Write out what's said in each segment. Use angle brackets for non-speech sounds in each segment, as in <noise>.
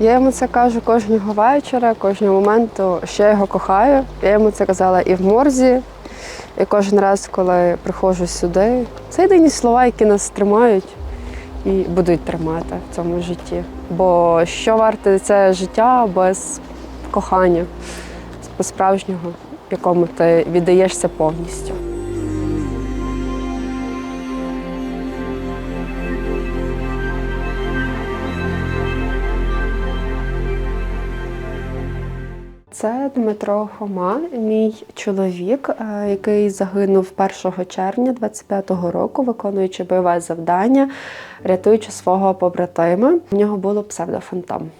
Я йому це кажу кожного вечора, кожного моменту, що я його кохаю. Я йому це казала і в морзі, і кожен раз, коли приходжу сюди. Це єдині слова, які нас тримають і будуть тримати в цьому житті. Бо що варте це життя без кохання, без справжнього, якому ти віддаєшся повністю. Це Дмитро Хома, мій чоловік, е, який загинув 1 червня 25-го року, виконуючи бойове завдання, рятуючи свого побратима. У нього було псевдофантом.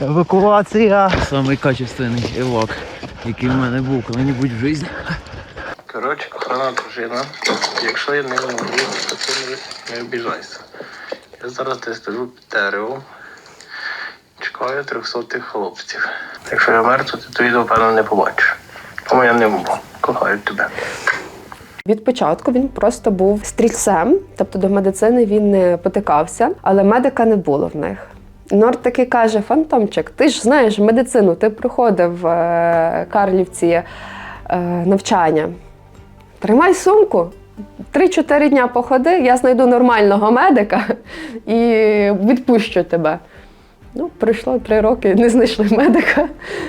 Евакуація. Самий качественний евак, який в мене був коли-небудь в житті. Коротше, кохана дружина, якщо я не можу, то ти не, обіжайся. Я зараз десь під деревом, чекаю трьохсотих хлопців. Якщо я мертвий, то відео, певно, не побачиш. Тому я не можу. Кохаю тебе. Від початку він просто був стрільцем, тобто до медицини він не потикався, але медика не було в них. Норд таки каже: Фантомчик, ти ж знаєш медицину, ти проходив в е, Карлівці е, навчання. Тримай сумку. 3-4 дня походи, я знайду нормального медика <laughs> і відпущу тебе. Ну, пройшло три роки, не знайшли медика.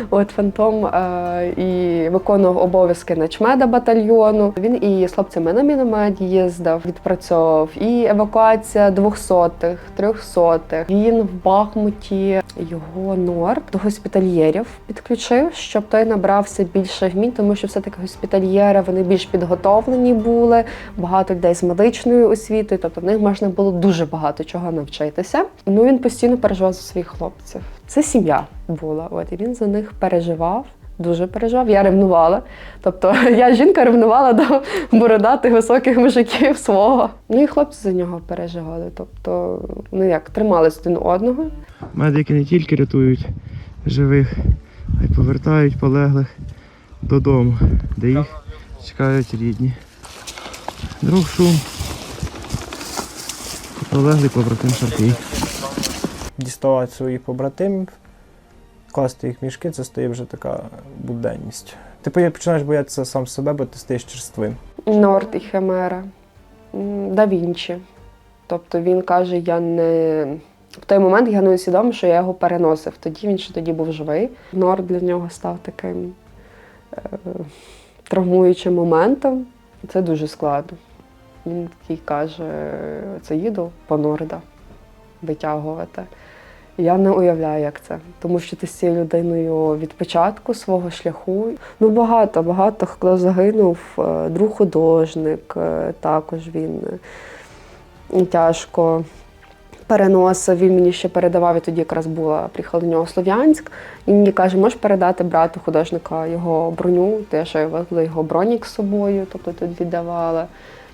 От фантом е, і виконував обов'язки начмеда батальйону. Він і з хлопцями на міномет їздив, відпрацьовував, і евакуація двохсотих, трьохсотих. Він в Бахмуті його норд до госпітальєрів підключив, щоб той набрався більше вмінь, тому що все-таки госпітальєри вони більш підготовлені були, багато людей з медичною освітою, тобто в них можна було дуже багато чого навчитися. Ну він постійно переживав за своїх хлопців. Це сім'я була. От і він за них переживав. Дуже переживав, я ревнувала. Тобто <laughs> я жінка ревнувала до бородатих високих мужиків свого. Ну і хлопці за нього переживали. Тобто, ну як тримались один одного. Медики не тільки рятують живих, а й повертають полеглих додому, де їх чекають рідні. Друг шум. Полеглий побратим Шаркий. Діставати своїх побратимів, класти їх в мішки, це стає вже така буденність. Ти потім починаєш боятися сам себе, бо ти стаєш черствим. Норд і Химера, М, Да Вінчі. Тобто він каже, я не. В той момент я не усвідомив, що я його переносив. Тоді він ще тоді був живий. Норд для нього став таким е, травмуючим моментом. Це дуже складно. Він такий каже: це їду по Норда витягувати. Я не уявляю, як це, тому що ти з цією людиною від початку свого шляху. Ну багато, багато хто загинув. Е, Друг художник, е, також він е, тяжко переносив. Він мені ще передавав, і тоді якраз була, приїхала до нього Слов'янськ. І мені каже, можеш передати брату художника його броню, те, що я везла його бронік з собою, тобто тут віддавала.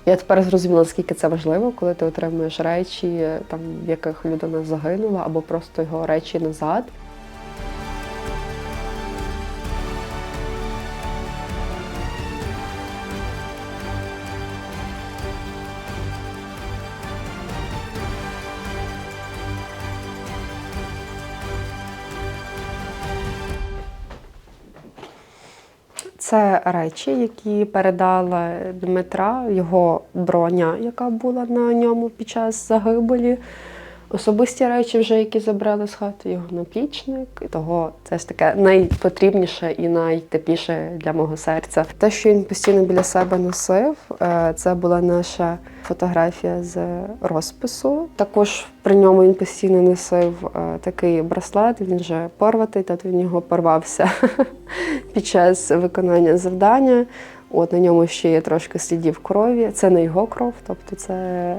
Я тепер зрозуміла, наскільки це важливо, коли ти отримуєш речі, там, в яких людина загинула, або просто його речі назад. Це речі, які передала Дмитра, його броня, яка була на ньому під час загибелі. Особисті речі, вже які забрали з хати, його наплічник. І того це ж таке найпотрібніше і найтепліше для мого серця. Те, що він постійно біля себе носив, е, це була наша фотографія з розпису. Також при ньому він постійно носив е, такий браслет. Він вже порватий, тобто він його порвався <laughs> під час виконання завдання. От на ньому ще є трошки слідів крові. Це не його кров, тобто це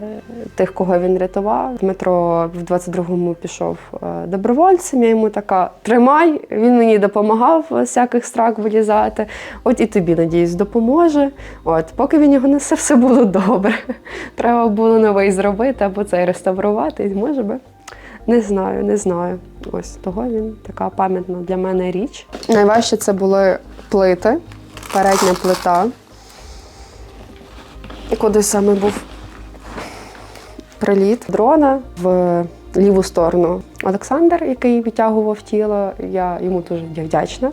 тих, кого він рятував. Дмитро в 22-му пішов е, добровольцем. Я йому така тримай. Він мені допомагав всяких страх вилізати. От і тобі, надіюсь, допоможе. От, поки він його несе, все було добре. <laughs> Треба було новий зробити або цей реставрувати. Може би. Не знаю, не знаю. Ось того він така пам'ятна для мене річ. Найважче це були плити, передня плита. Куди саме був приліт дрона в ліву сторону. Олександр, який витягував тіло, я йому дуже вдячна.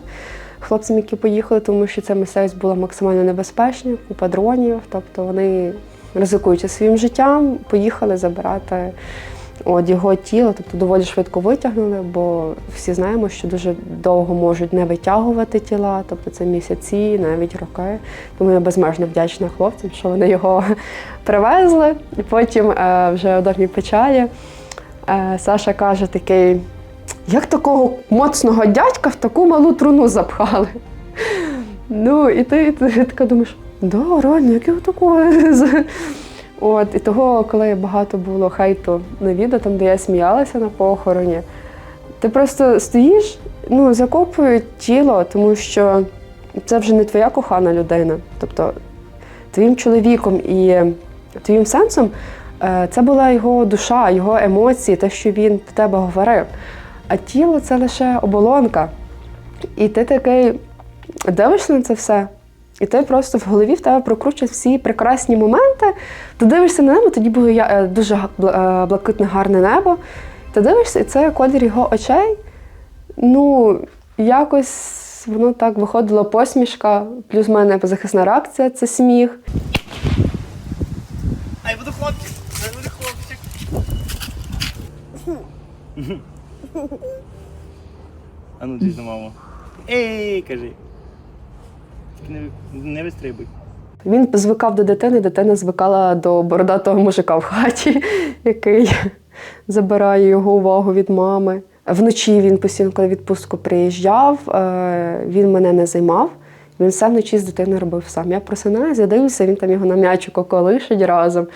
Хлопцям, які поїхали, тому що ця місцевість була максимально небезпечна, купа дронів. Тобто вони, ризикуючи своїм життям, поїхали забирати от, його тіло. Тобто доволі швидко витягнули, бо всі знаємо, що дуже довго можуть не витягувати тіла, тобто це місяці, навіть роки. Тому я безмежно вдячна хлопцям, що вони його <laughs> привезли. І потім е, вже давній печалі е, Саша каже такий. Як такого моцного дядька в таку малу труну запхали? <laughs> Ну, і ти, і ти така думаєш, да, реально, як його такого? От, і того, коли багато було хейту на відео, там, де я сміялася на похороні, ти просто стоїш, ну, закопують тіло, тому що це вже не твоя кохана людина. Тобто твоїм чоловіком і твоїм сенсом е, це була його душа, його емоції, те, що він до тебе говорив. А тіло це лише оболонка. І ти такий дивишся на це все, і ти просто в голові в тебе прокручують всі прекрасні моменти. Ти дивишся на небо, тоді було я- е, дуже е, блакитне гарне небо. Ти дивишся, і це колір його очей. Ну, якось воно так виходило посмішка, плюс в мене захисна реакція це сміх. Ай, буду хлопчик! Ай, буду хлопчик! <laughs> А ну дійсно, мамо. Ей, кажи. Не, не вистрибуй. Він звикав до дитини, дитина звикала до бородатого мужика в хаті, <laughs> який забирає його увагу від мами. Вночі він постійно, коли відпустку приїжджав, е, він мене не займав. Він все вночі з дитиною робив сам. Я просинаюся, я дивлюся, він там його на м'ячику колишить разом.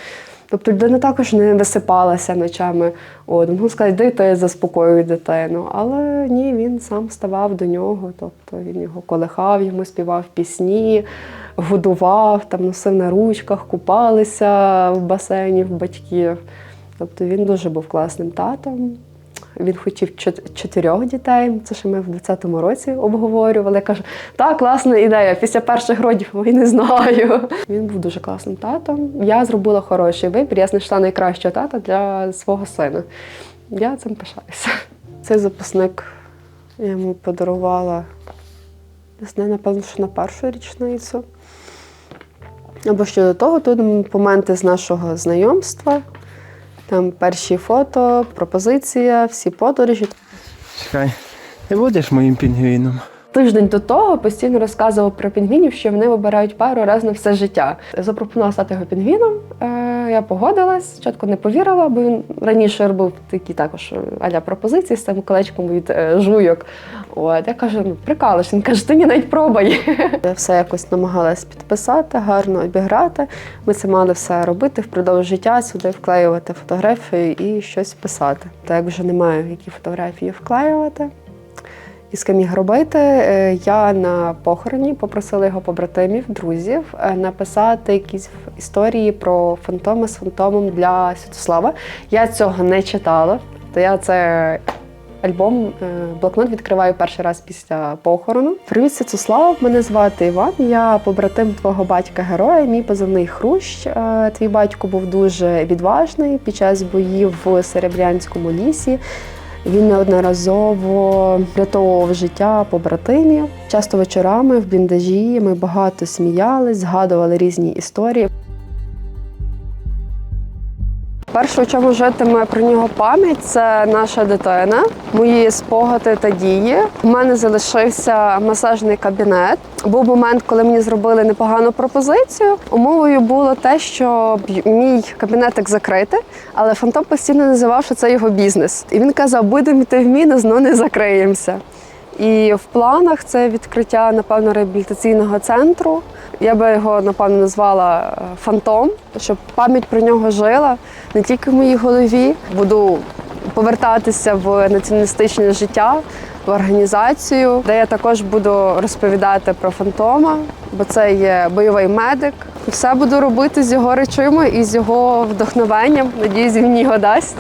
Тобто людина також не висипалася ночами. От, можна сказати, де ти заспокоюй дитину. Але ні, він сам ставав до нього. Тобто він його колихав, йому співав пісні, годував, там носив на ручках, купалися в басейні в батьків. Тобто він дуже був класним татом. Він хотів чотирьох дітей. Це ще ми в 20-му році обговорювали. Я кажу, так, класна ідея. Після перших родів ой, не знаю. Він був дуже класним татом. Я зробила хороший вибір. Я знайшла найкращого тата для свого сина. Я цим пишаюся. Цей записник я йому подарувала не напевно, що на першу річницю. Або ще до того, тут моменти з нашого знайомства. Там перші фото, пропозиція, всі подорожі. Чекай, ти будеш моїм пінгвіном? Тиждень до того постійно розказував про пінгвінів, що вони вибирають пару раз на все життя. Запропонував стати його пінгвіном. Е, Я погодилась, спочатку не повірила, бо він раніше робив такі також е, аля пропозиції з цим колечком від е, жуйок. От я кажу, ну прикалиш. Він каже, ти ні навіть пробуй. <laughs> Я все якось намагалась підписати, гарно обіграти. Ми це мали все робити впродовж життя, сюди вклеювати фотографії і щось писати. Так вже не маю які фотографії вклеювати і з робити. Е, Я на похороні попросила його побратимів, друзів е, написати якісь історії про фантоми з фантомом для Святослава. Я цього не читала, то я це. Альбом е, блокнот відкриваю перший раз після похорону. Привіт, Святослав, мене звати Іван. Я побратим твого батька героя. Мій позивний Хрущ. Твій батько був дуже відважний під час боїв в Серебрянському лісі. Він неодноразово рятував життя побратимів. Часто вечорами в бліндажі ми багато сміялись, згадували різні історії. Перше, чому житиме про нього пам'ять, це наша дитина, мої спогади та дії. У мене залишився масажний кабінет. Був момент, коли мені зробили непогану пропозицію. Умовою було те, що мій кабінетик закрити, але фантом постійно називав, що це його бізнес. І він казав, будемо йти в мінус, але не закриємося. І в планах це відкриття, напевно, реабілітаційного центру. Я би його, напевно, назвала е, фантом, щоб пам'ять про нього жила не тільки в моїй голові. Буду повертатися в націоналістичне життя, в організацію, де я також буду розповідати про фантома, бо це є бойовий медик. Все буду робити з його речима і з його вдохновенням. Надіюсь, він його дасть.